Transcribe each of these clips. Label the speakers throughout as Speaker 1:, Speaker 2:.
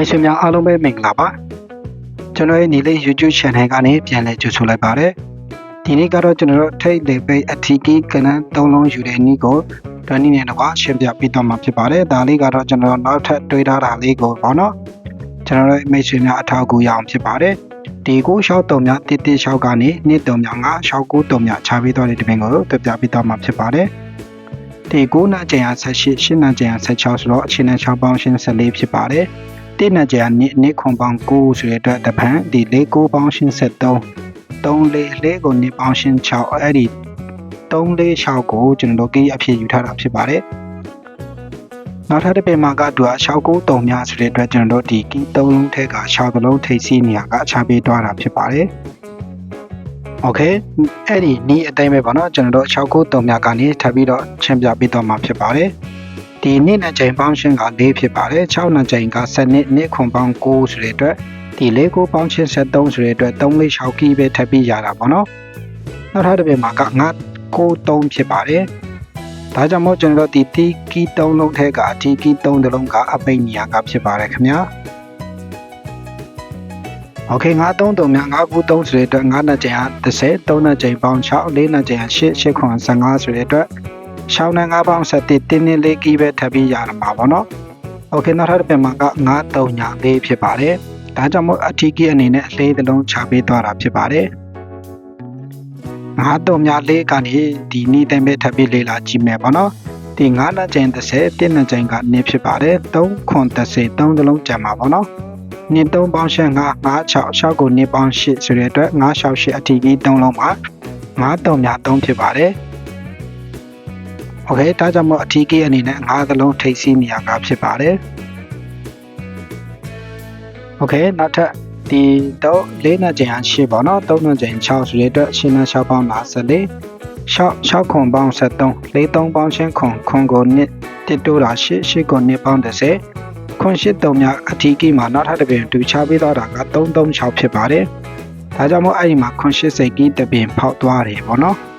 Speaker 1: မိုင်းဆွေများအားလုံးပဲမင်္ဂလာပါကျွန်တော်ရဲ့ညီလေး YouTube channel ကနေပြန်လည်ကြိုဆိုလိုက်ပါတယ်ဒီနေ့ကတော့ကျွန်တော်တို့ထိတ်လေပိတ်အထီးကြီးကနန်းသုံးလုံးယူတဲ့နီးကိုတွန်းနီးနဲ့တော့ရှင်းပြပေးတော့မှာဖြစ်ပါတယ်ဒါလေးကတော့ကျွန်တော်နောက်ထပ်တွေးထားတာလေးကိုပေါ့နော်ကျွန်တော်တို့မိတ်ဆွေများအထောက်အကူရအောင်ဖြစ်ပါတယ်ဒီကိုရှောက်တုံများတစ်တစ်ရှောက်ကနေနှစ်တုံများငါရှောက်ကိုတုံများခြားပြီးတော့တဲ့တပင်ကိုတွေ့ပြပေးတော့မှာဖြစ်ပါတယ်ဒီ9နာကျန်ရ18 8နာကျန်ရ16ဆိုတော့အချင်းနဲ့6ပေါင်းရှင်း14ဖြစ်ပါတယ် တိနာကျန်နှစ်နှစ်ခွန်ပေါင်း9ဆိုတဲ့အတွက်တပံဒီ၄9ပေါင်းရှင်း73 3လေးလေးကိုနှစ်ပေါင်းရှင်း6အဲ့ဒီ3လေး6ကိုကျွန်တော်တို့ကိအဖြစ်ယူထားတာဖြစ်ပါတယ်နောက်ထပ်တစ်ပင်မှာကသူက6ကို3များဆိုတဲ့အတွက်ကျွန်တော်တို့ဒီကီ3လုံးထက်က6ကလုံးထိပ်စီးနေရကအခြားပေးတွားတာဖြစ်ပါတယ်โอเคအဲ့ဒီနီးအတိုင်းပဲပေါ့နော်ကျွန်တော်တို့6ကို3များကနေထပ်ပြီးတော့ချင်းပြပေးတော့မှာဖြစ်ပါတယ် ဒီနေ့နဲ့ချိန်ပေါင်းရှင်းက4ဖြစ်ပါတယ်6နဲ့ချိန်က7နှစ်နှစ်ခွန်ပေါင်း9ဆိုတဲ့အတွက်ဒီ၄ကိုပေါင်းချင်း73ဆိုတဲ့အတွက်3လေး6ကီးပဲထပ်ပြီးရတာပေါ့နော်နောက်ထပ်တစ်ပြင်မှာက9 93ဖြစ်ပါတယ်ဒါကြောင့်မို့ကျွန်တော်တို့ဒီတီကီ3လုံးထဲကအတီကီ3တလုံးကအပိတ်နေရကဖြစ်ပါတယ်ခင်ဗျာโอเค9 3 3များ9 9 3ဆိုတဲ့အတွက်9နဲ့ချိန်ဟာ30 3နဲ့ချိန်ပေါင်း6 4နဲ့ချိန်ဟာ8 8ခွန်15ဆိုတဲ့အတွက် ရှောင်းနဲ့9ပေါင်း7တင်းတင်းလေးကြီးပဲထပ်ပြီးရမှာပေါ့နော်။ Okay နောက်ထပ်ပြန်မှာက934ဖြစ်ပါတယ်။ဒါကြောင့်မို့အထီးကြီးအနေနဲ့လေးသလုံးချပေးသွားတာဖြစ်ပါတယ်။ငါတို့များလေးကနေဒီနေ့တိုင်းပဲထပ်ပြီးလေးလာကြည့်မယ်ပေါ့နော်။ဒီ9နှစ်ကျန်30တင်းနှစ်ကျန်ကနေဖြစ်ပါတယ်။3ခွန်30 3သလုံးကျန်မှာပေါ့နော်။နေ3ပေါင်းရှင်းက56 6ကိုနေပေါင်း8ဆိုတဲ့အတွက်968အထီးကြီး3လုံးမှာ9တုံများ3ဖြစ်ပါတယ်။ ဟုတ်ကဲ့ဒါကြောင့်မို့အထီးကြီးအနေနဲ့၅သလုံးထိပ်စီးနေရတာဖြစ်ပါတယ်ဟုတ်ကဲ့နောက်ထပ်ဒီတော့၄နှစ်ကျင်အား၈ပေါ့နော်၃နှစ်ကျင်6ဆိုရတဲ့၈နှစ်6ပေါင်း54 6 6ခွန်ပေါင်း73 4 3ပေါင်းချင်းခွန်ခွန်ကိုနှစ်တစ်တိုးတာ8 8ကိုနှစ်ပေါင်း30ခွန်8တုံများအထီးကိမှာနောက်ထပ်တစ်ပင်တူချပေးသွားတာက336ဖြစ်ပါတယ်။ဒါကြောင့်မို့အဲ့ဒီမှာခွန်8စိတ်ကြီးတစ်ပင်ဖောက်သွားတယ်ပေါ့နော်။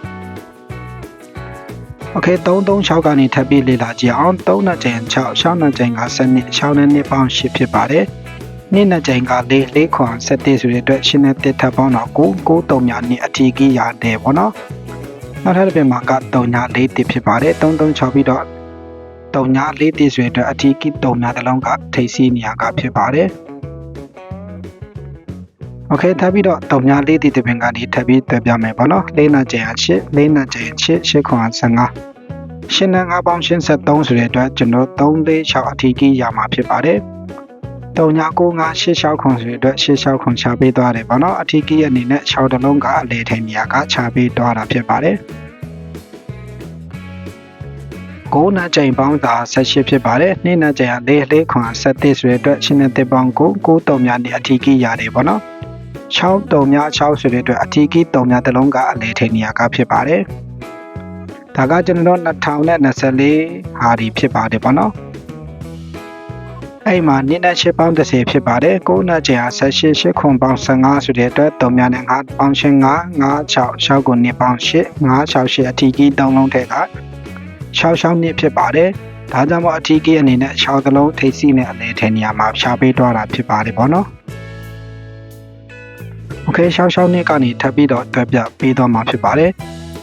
Speaker 1: ။ Okay 336ကနေထပ်ပြီးလေ့လာကြည့်အောင်3နှစ်ကျန်6 6နှစ်ကျန်က7နှစ်6နှစ်နှစ်ပေါင်း10ဖြစ်ပါတယ်။နှစ်နှစ်ကျန်က4 4ခွန်7ဆိုတဲ့အတွက်10နှစ်တစ်ထပ်ပေါင်းတော့9 9တုံများနှစ်အထီးကြီးရတယ်ပေါ့နော်။နောက်ထပ်တစ်ပြန်မှာက3ညာ4တစ်ဖြစ်ပါတယ်။336ပြီးတော့3ညာ4တစ်ဆိုတဲ့အတွက်အထီးကြီး3ညာတစ်လုံးကထိတ်စီးနေရကဖြစ်ပါတယ်။ โอเคထပ်ပြီးတော့3ည4တစ်တစ်ပင်ကနေထပ်ပြီးတွေ့ပြမယ်ပေါ့နော်၄နဲ့ချိန်8 4နဲ့ချိန်8 8ခွန်15ရှင်းနဲ့5ပေါင်းရှင်း73ဆိုတဲ့အတွက်ကျွန်တော်3 4 6အထီးကြီးရမှာဖြစ်ပါတယ်399586ခွန်ဆိုတဲ့အတွက်86ခွန်ချပေးသွားတယ်ပေါ့နော်အထီးကြီးအနေနဲ့6တလုံးကအလေထိန်နေရာကချပေးသွားတာဖြစ်ပါတယ်ကိုးနာကြိမ်ပေါင်းသာ18ဖြစ်ပါတယ်နေ့နာကြိမ်က၄လေးခွန်7ဆိုတဲ့အတွက်ရှင်းတဲ့ပေါင်းကို9တုံများနဲ့အထီးကြီးရတယ်ပေါ့နော် 6တုံများ6ဆိုတဲ့အတွက်အထီးကြီးတုံများတလုံးကအလေထိန်နေရာကဖြစ်ပါတယ်ဒါကကျွန်တော်တို့2024ဟာဒီဖြစ်ပါတယ်ပေါ့နော်အဲ့မှာနင်းနဲ့8ပေါင်း30ဖြစ်ပါတယ်9နဲ့ကျန်18 8ခွန်ပေါင်း15ဆိုတဲ့အတွက်3များနဲ့5ပေါင်းရှင်း5 5 6 6ကို2ပေါင်း8 5 6 8အထီးကြီး3လုံးထက်က6 6နှစ်ဖြစ်ပါတယ်ဒါကြောင့်မို့အထီးကြီးအနေနဲ့6သလုံးထိပ်စီးနဲ့အလဲထဲနေရာမှာဖြာပေးသွားတာဖြစ်ပါတယ်ပေါ့နော် okay ရှောင်းရှောင်းနှစ်ကနေထပ်ပြီးတော့တွက်ပြပေးသွားမှာဖြစ်ပါတယ်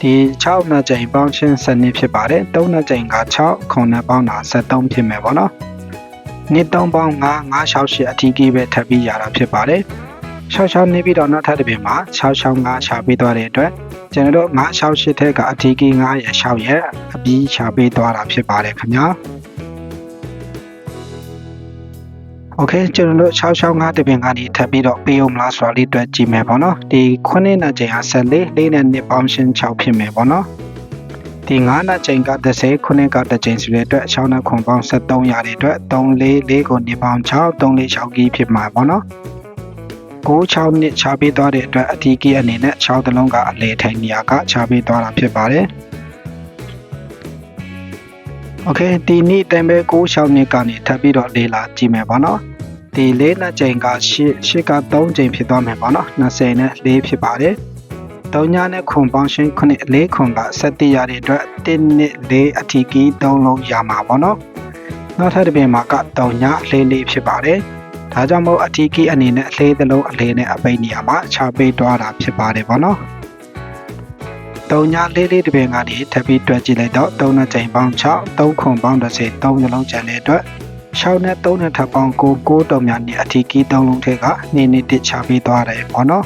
Speaker 1: ဒီ6နှစ်ကြိမ်ပေါင်းချင်းစနစ်ဖြစ်ပါတယ်3နှစ်ကြိမ်က6ခုနှစ်ပေါင်းတာ73ဖြစ်မယ်ပေါ့နော်နှစ်3ပေါင်း9 968အထိကြီးပဲထပ်ပြီးရတာဖြစ်ပါတယ်ရှောင်းရှောင်းနေပြီးတော့နောက်ထပ်တစ်ပင်မှာ669ရှာပေးသွားတဲ့အတွက်ကျွန်တော်တို့968ထက်ကအထီးကြီး9ရဲ့6ရဲ့အပြီးရှာပေးသွားတာဖြစ်ပါတယ်ခင်ဗျာ။ โอเคကျွန်တော်တို့665တပင်ကနေထပ်ပြီးတော့ပေးအောင်မလားဆိုတာလေးတွေ့ကြည့်မယ်ပေါ့နော်ဒီ9နဲ့ချိန်ဟာ14 4နဲ့နှစ်ပေါင်းရှင်း6ဖြစ်မယ်ပေါ့နော်ဒီ9နှစ်ချိန်က30ခုနှစ်ကတစ်ချိန်ဆိုတဲ့အတွက်6နှစ်ခွန်ပေါင်း73ရတဲ့အတွက်3 4 4ကိုနှစ်ပေါင်း6 3 4 6ကြီးဖြစ်မှာပေါ့နော်9 6နှစ်ချပေးသွားတဲ့အတွက်အထီးကြီးအနေနဲ့6တလုံးကအလဲထိုင်နေရာကချပေးသွားတာဖြစ်ပါတယ် โอเคဒီနေ့တန်ပဲ6 6နှစ်ကနေထပ်ပြီးတော့လေးလာကြည့်မယ်ပေါ့နော်ဒီ၄နှစ်ချိန်က8 8က3ချိန်ဖြစ်သွားမယ်ပေါ့နော်20နဲ့4ဖြစ်ပါတယ်တုံညာနဲ့ခွန်ပေါင်းရှင်းခုနှစ်လေးခွန်ကဆက်တည်ရတဲ့အတွက်1နှစ်လေးအထီးကြီး3လုံးရမှာပေါ့နော်နောက်ထပ်တစ်ပြင်မှာကတုံညာလေးလေးဖြစ်ပါတယ်ဒါ ဒါကြောင့်မို့အထီးကီအနေနဲ့အလေးသလုံးအလေးနဲ့အပိတ်နေရာမှာချပေးသွားတာဖြစ်ပါတယ်ဗောနော် တုံညာလေးလေးတစ်ပင်ကနေထပ်ပြီးတွက်ကြည့်လိုက်တော့3နှစ်ချိန်ပေါင်း6 3ခွန်ပေါင်း30 3နှလုံးကျန်တဲ့အတွက်6နဲ့3နဲ့ထပ်ပေါင်း9 9တုံညာနဲ့အထီးကီ3လုံးထက်ကနေနေတစ်ချပေးသွားတယ်ဗောနော်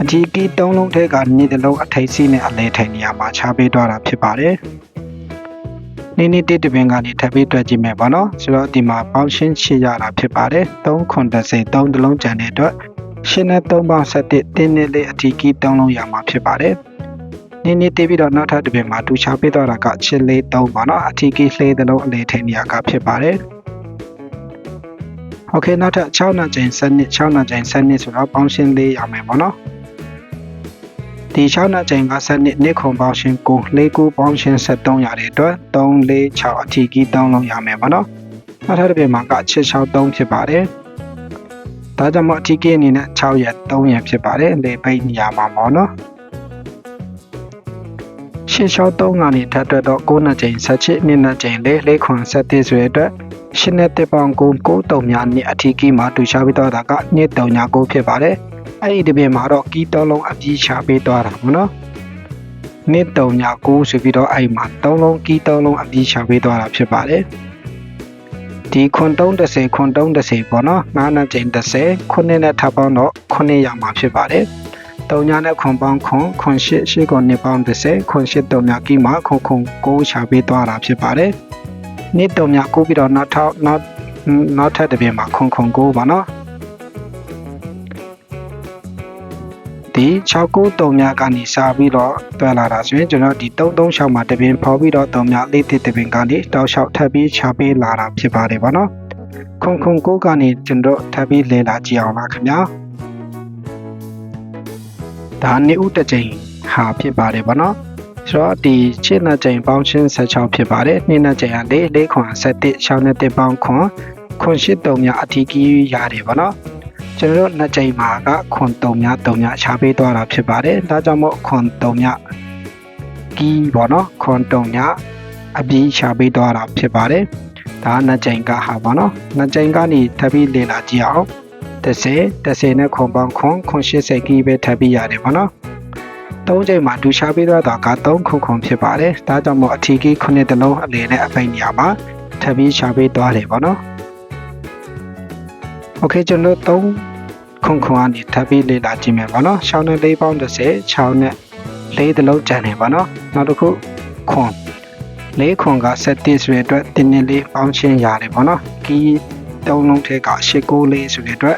Speaker 1: အထီးကီ3လုံးထက်ကနေတစ်လုံးအထိတ်စီးနဲ့အလဲထိုင်နေရာမှာချပေးသွားတာဖြစ်ပါတယ်နေနေတစ်တပင်ကနေထပ်ပြီးတွက်ကြည့်မယ်ဗောနော်ဆိုတော့ဒီမှာပေါင်းရှင်းချရတာဖြစ်ပါတယ်3ခွန်30 3နှလုံးကျန်တဲ့အတွက်ရှင်းနဲ့3ပေါင်း7တင်းနေလေးအထီးကီ3လုံးရမှာဖြစ်ပါတယ် နေနေတေးပြီးတော့နောက်ထပ်တစ်ပင်မှာတူချပေးသွားတာကချစ်လေး3ပါနော်အထီးကီလှေးသလုံးအလဲထိန်နေရာကဖြစ်ပါတယ်โอเคနောက်ထပ်6နှစ်ချိန်7နှစ်6နှစ်ချိန်7နှစ်ဆိုတော့ပေါင်းရှင်းလေးရမယ်ပေါ့နော်ဒီ6နှစ်ချိန်က7နှစ်နှစ်ခွန်ပေါင်းရှင်း9 4 9ပေါင်းရှင်း73ရတဲ့အတွက်3 4 6အထီးကီ3လုံးရမယ်ပေါ့နော်နောက်ထပ်တစ်ပြင်မှာကချစ်63ဖြစ်ပါတယ်ဒါကြောင့်မို့အထီးကီအနေနဲ့6ရက်3ရက်ဖြစ်ပါတယ်လေပိတ်နေရမှာပေါ့နော် ရှင်းလျှောက်3ကနေထပ်တွက်တော့9နှစ်ချိန်17နှစ်နှစ်ချိန်လေးလေးခွန်7ဆိုတဲ့အတွက်ရှင်းတဲ့တစ်ပေါင်ကို9တုံများနှစ်အထီးကီမှာတူရှာပြီးတော့တာကနှစ်တုံညာ9ဖြစ်ပါတယ်အဲ့ဒီဒီပြင်မှာတော့ကီ3လုံးအပြည့်ချပေးသွားတာပေါ့နော်နှစ်တုံညာ9ဆိုပြီးတော့အဲ့မှာ3လုံးကီ3လုံးအပြည့်ချပေးသွားတာဖြစ်ပါတယ်ဒီခွန်330ခွန်330ပေါ့နော်9နှစ်ချိန်30ခုနှစ်နဲ့ထပ်ပေါင်းတော့9ရမှာဖြစ်ပါတယ် တုံညာနဲ့ခွန်ပေါင်းခွန်ခွန်8 8ခွန်နှစ်ပေါင်း30ခွန်8တုံညာကီမှာခွန်ခွန်9ချပေးသွားတာဖြစ်ပါတယ်နှစ်တုံညာ9ပြီးတော့နောက်ထောက်နောက်နောက်ထပ်တစ်ပြင်မှာခွန်ခွန်9ပါနော်ဒီ693မြကနေစာပြီးတော့တွဲလာတာဆိုရင်ကျွန်တော်ဒီ336မှာတပင်ဖော်ပြီးတော့3မြလေးတစ်တပင်ကနေတောက်လျှောက်ထပ်ပြီးချပေးလာတာဖြစ်ပါတယ်ဗောနော်ခုံခုံကိုကနေကျွန်တော်ထပ်ပြီးလဲလာကြည့်အောင်ပါခင်ဗျာ ဒါနေဥတစ်ချိန်ဟာဖြစ်ပါတယ်ဗောနော်ဆိုတော့ဒီချစ်နှစ်ချိန်ပေါင်းချင်း16ဖြစ်ပါတယ်နှစ်နှစ်ချိန်က၄၄ခွန်7 6နဲ့1ပေါင်းခွန်ခွန်8တုံမြအထီးကြီးရတယ်ဗောနော်ကျွန်တော်တို့နှစ်ကြိမ်မှာကခွန်3မြ3မြရှားပေးသွားတာဖြစ်ပါတယ်ဒါကြောင့်မို့ခွန်3မြကီးပေါ့နော်ခွန်3မြအပြီးရှားပေးသွားတာဖြစ်ပါတယ်ဒါနှစ်ကြိမ်ကဟာပေါ့နော်နှစ်ကြိမ်ကနေထပ်ပြီးလေ့လာကြည့်အောင် 30 30နဲ့ခွန်ပေါင်းခွန်ခွန်80ကီးပဲထပ်ပြီးရတယ်ပေါ့နော်သုံးချိန်မှာဒူရှားပေးသွားတာက3ခုခုဖြစ်ပါတယ်ဒါကြောင့်မို့အထီးကြီး9တလုံးအလယ်နဲ့အပိတ်နေရာမှာထပ်ပြီးရှားပေးသွားတယ်ပေါ့နော်โอเคကျွန်တော်3ခုခုကနေထပ်ပြီးလေ့လာကြည့်မယ်ပေါ့နော်6နဲ့4ပေါင်း30 6နဲ့4တလုံးကျန်တယ်ပေါ့နော်နောက်တစ်ခုခွန်4ခွန်က7ဆိုတဲ့အတွက်တင်းနဲ့4ပေါင်းချင်းရတယ်ပေါ့နော်ကီး3လုံးထဲက8 9 4ဆိုတဲ့အတွက်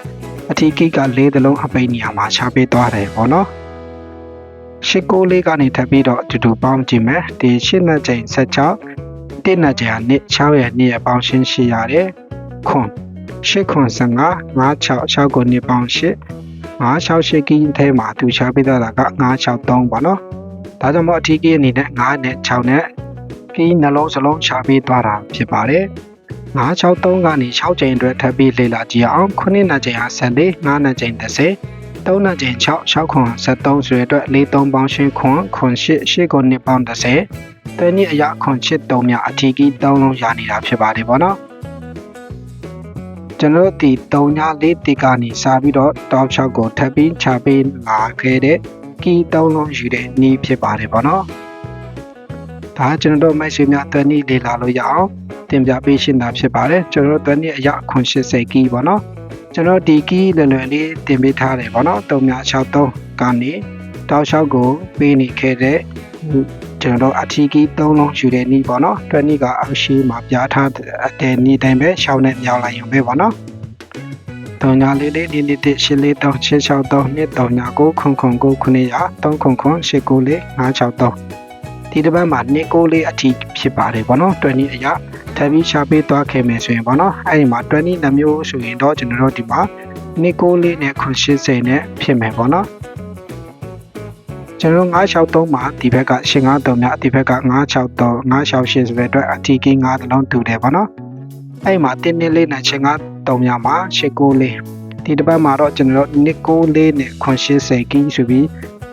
Speaker 1: အထီးကီးက4တလုံးအပိတ်နေရာမှာရှားပေးသွားတယ်ပေါ့နော်ရှစ်ကိုလေးကနေထပ်ပြီးတော့အတူတူပေါင်းကြည့်မယ်ဒီရှစ်နှစ်ချိန်16တစ်နှစ်ချိန်နှစ်6ရဲ့နှစ်ရဲ့ပေါင်းရှင်းရှိရတယ်ခွန်ရှစ်ခွန်15 56 6ကိုနှစ်ပေါင်း8 968ကင်းထဲမှာသူချပေးတာက963ပါနော်ဒါကြောင့်မို့အထီးကြီးအနေနဲ့9နဲ့6နဲ့ကင်းနှလုံးစလုံးချပေးသွားတာဖြစ်ပါတယ် 963ကနေ6ချိန်အတွက်ထပ်ပြီးလေ့လာကြည့်အောင်9နှစ်ချိန်ဟာ14 9နှစ်ချိန်30 3နှစ်ချိန်6 6ခွန်73ဆိုတဲ့အတွက်43ပေါင်းရှင်းခွန်ခွန်8 8ကို2ပေါင်း30တွဲနည်းအရာခွန်8 3မြအထီးကြီး3လုံးရနေတာဖြစ်ပါတယ်ဗောနော်ကျွန်တော်ဒီ3ည4တီကနေစပြီးတော့ top 6ကိုထပ်ပြီးချပေးလာခဲ့တဲ့ကီ3လုံးယူတဲ့နည်းဖြစ်ပါတယ်ဗောနော်ဒါကျွန်တော်တို့မိုက်ဆွေများတွဲနည်းလေ့လာလို့ရအောင် တင်ပြပေးရှင်းတာဖြစ်ပါတယ်ကျွန်တော်တို့တနည်းအရခွန်80ကီးပေါ့နော်ကျွန်တော်ဒီကီးလွယ်လွယ်လေးတင်ပေးထားတယ်ပေါ့နော်363ကနေတောက်လျှောက်ကိုပေးနေခဲ့တဲ့ကျွန်တော်အထီးကီး3လုံးယူတဲ့နေ့ပေါ့နော်20ကအရှိမှာပြားထားတဲ့နေ့တိုင်းပဲရှောင်းနဲ့မြောင်းလိုက်ရုံပဲပေါ့နော်တောင်ညာလေးလေးဒီနေ့တရှိလေးတောင်663နှစ်တောင်ညာကိုခွန်ခွန်ကို900 300 894 563 ဒီတစ်ပတ်မှာနှစ်ကိုလေးအထီးဖြစ်ပါတယ်ဗောနော်တွက်နီးအရာထပ်ပြီးရှာပေးသွားခဲ့မယ်ဆိုရင်ပေါ့နော်အဲ့ဒီမှာ20နှမျိုးဆိုရင်တော့ကျွန်တော်တို့ဒီမှာနိကိုလေးနဲ့80နဲ့ဖြစ်မယ်ပေါ့နော်ကျွန်တော်963မှာဒီဘက်က853များဒီဘက်က963 968ဆိုတဲ့အတွက်အထီးကင်း9တလုံးတူတယ်ပေါ့နော်အဲ့မှာတင်းနည်းလေးနဲ့853များမှာ894ဒီတစ်ပတ်မှာတော့ကျွန်တော်တို့နိကိုလေးနဲ့80ကင်းဆိုပြီး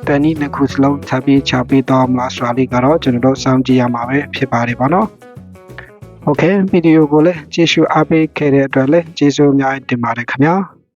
Speaker 1: တန်နီနှစ်ခုစလုံးထပ်ပြီးချပေးတော့မလားဆိုတာလေးကတော့ကျွန်တော်တို့စောင့်ကြည့်ရမှာပဲဖြစ်ပါတယ်ပေါ့နော်။ဟုတ်ကဲ့ဗီဒီယိုကိုလည်းကြည့်ရှုအားပေးခဲ့တဲ့အတွက်လည်းကျေးဇူးအများကြီးတင်ပါတယ်ခင်ဗျာ